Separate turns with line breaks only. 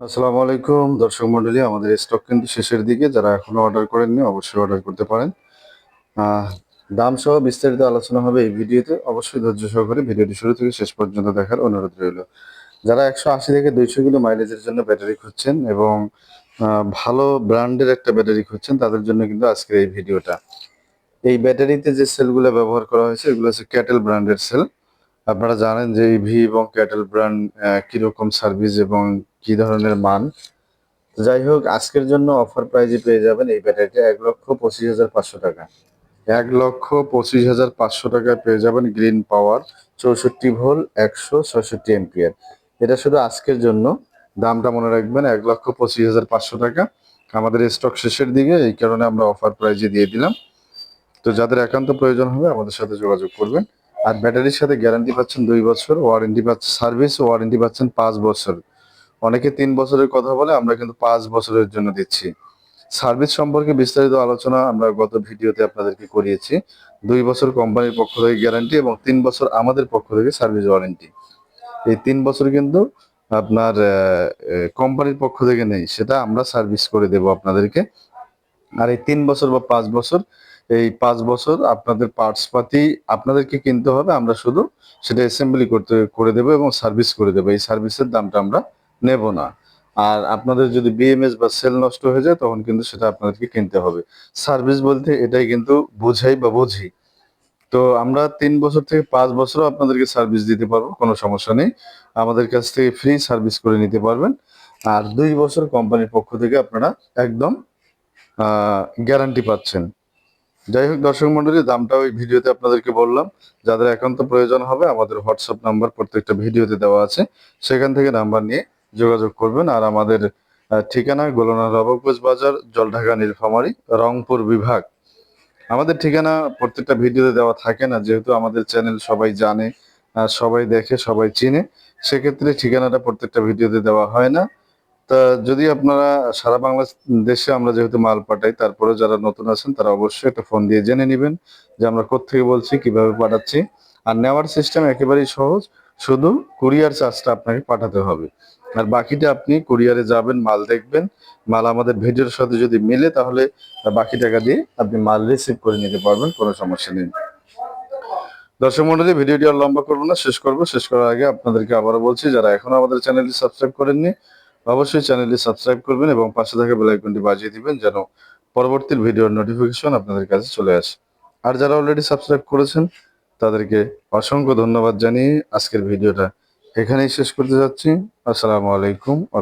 আসসালামু আলাইকুম। দর্শক মন্ডলী, আমাদের স্টক কিন্তু শেষের দিকে। যারা এখনও অর্ডার করেননি, অবশ্যই অর্ডার করতে পারেন। দাম সহ বিস্তারিত আলোচনা হবে এই ভিডিওতে। অবশ্যই ধৈর্য সহকারে ভিডিওটি শুরু থেকে শেষ পর্যন্ত দেখার অনুরোধ রইল। যারা একশো আশি থেকে দুইশো কিলো মাইলেজের জন্য ব্যাটারি খুঁজছেন এবং ভালো ব্র্যান্ডের একটা ব্যাটারি খুঁজছেন, তাদের জন্য কিন্তু আজকের এই ভিডিওটা। এই ব্যাটারিতে যে সেলগুলো ব্যবহার করা হয়েছে, এগুলো হচ্ছে ক্যাটেল ব্র্যান্ডের সেল আপনারা জানেন যে ইভি এবং ক্যাটেল ব্র্যান্ড কীরকম সার্ভিস এবং কি ধরনের মান। যাই হোক, আজকের জন্য অফার প্রাইজে পেয়ে যাবেন এই ব্যাটারিটা এক লক্ষ পঁচিশ হাজার পাঁচশো টাকা। এক লক্ষ পঁচিশ হাজার পাঁচশো টাকায় পেয়ে যাবেন গ্রিন পাওয়ার চৌষট্টি ভোল একশো ছষট্টি এম্পিয়ার এটা শুধু আজকের জন্য। দামটা মনে রাখবেন এক লক্ষ পঁচিশ হাজার পাঁচশো টাকা। আমাদের স্টক শেষের দিকে, এই কারণে আমরা অফার প্রাইজে দিয়ে দিলাম। তো যাদের একান্ত প্রয়োজন হবে আমাদের সাথে যোগাযোগ করবেন। আর ব্যাটারির সাথে গ্যারান্টি পাচ্ছেন দুই বছর, ওয়ারেন্টি পাচ্ছেন, সার্ভিস ওয়ারেন্টি পাচ্ছেন পাঁচ বছর। অনেকে তিন বছরের কথা বলে, আমরা কিন্তু পাঁচ বছরের জন্য দিচ্ছি। সার্ভিস সম্পর্কে বিস্তারিত আলোচনা আমরা গত ভিডিওতে আপনাদেরকে করিয়েছি। দুই বছর কোম্পানির পক্ষ থেকে গ্যারান্টি এবং তিন বছর আমাদের পক্ষ থেকে সার্ভিস ওয়ারেন্টি। এই তিন বছর কিন্তু আপনার কোম্পানির পক্ষ থেকে নেই, সেটা আমরা সার্ভিস করে দেব আপনাদেরকে। আর এই তিন বছর বা পাঁচ বছর, এই পাঁচ বছর আপনাদের পার্টস পাতি আপনাদেরকে কিনতে হবে, আমরা শুধু সেটা অ্যাসেম্বলি করতে, করে দেবো এবং সার্ভিস করে দেবো। এই সার্ভিসের দামটা আমরা নেব না। আর আপনাদের যদি বিএমএস বা সেল নষ্ট হয়ে যায়, তখন কিন্তু সেটা আপনাদেরকে কিনতে হবে। সার্ভিস বলতে এটাই কিন্তু বোঝাই বা বুঝি। তো আমরা তিন বছর থেকে পাঁচ বছরও আপনাদেরকে সার্ভিস দিতে পারব, কোনো সমস্যা নেই। আমাদের কাছ থেকে ফ্রি সার্ভিস করে নিতে পারবেন। আর দুই বছর কোম্পানির পক্ষ থেকে আপনারা একদম গ্যারান্টি পাচ্ছেন। যাই হোক, দর্শক মন্ডলী, দামটা ওই ভিডিওতে আপনাদেরকে বললাম। যাদের একান্ত প্রয়োজন হবে, আমাদের হোয়াটসঅ্যাপ নাম্বার প্রত্যেকটা ভিডিওতে দেওয়া আছে। সেখান থেকে নাম্বার নিয়ে যোগাযোগ করবেন। আর আমাদের ঠিকানা গোলনা রবকোচ বাজার, জলঢাকা নীলফামারী, রংপুর বিভাগ। আমাদের ঠিকানা প্রত্যেকটা ভিডিওতে দেওয়া থাকে না। যেহেতু আমাদের চ্যানেল সবাই জানে সবাই দেখে, সবাই চিনে, সেক্ষেত্রে ঠিকানাটা প্রত্যেকটা ভিডিওতে দেওয়া হয় না। তা যদি আপনারা সারা বাংলাদেশে আমরা যেহেতু মাল পাঠাই, তারপরে যারা নতুন আছেন, তারা অবশ্যই একটা ফোন দিয়ে জেনে নেবেন যে আমরা কোত্থেকে বলছি, কীভাবে পাঠাচ্ছি। আর নেওয়ার সিস্টেম একেবারেই সহজ, শুধু কুরিয়ার চার্জটা আপনাকে পাঠাতে হবে। আর বাকিটা আপনি কুরিয়ারে যাবেন, মাল দেখবেন, মাল আমাদের ভিডিওর সাথে যদি মিলে, তাহলে বাকি টাকা দিয়ে আপনি মাল রিসিভ করে নিতে পারবেন, কোনো সমস্যা নেই। দর্শক মন্ডলী, ভিডিওটি আর লম্বা করব না, শেষ করব। শেষ করার আগে আপনাদেরকে আবারও বলছি, যারা এখনও আমাদের চ্যানেলটি সাবস্ক্রাইব করেননি অবশ্যই চ্যানেলটি সাবস্ক্রাইব করবেন এবং পাশে থাকা বেল আইকনটি বাজিয়ে দিবেন যেন পরবর্তী ভিডিওর নোটিফিকেশন আপনাদের কাছে চলে আসে। আর যারা অলরেডি সাবস্ক্রাইব করেছেন, তাদেরকে অসংখ্য ধন্যবাদ জানিয়ে আজকের ভিডিওটা এখানেই শেষ করতে যাচ্ছি। আসসালামু আলাইকুম আ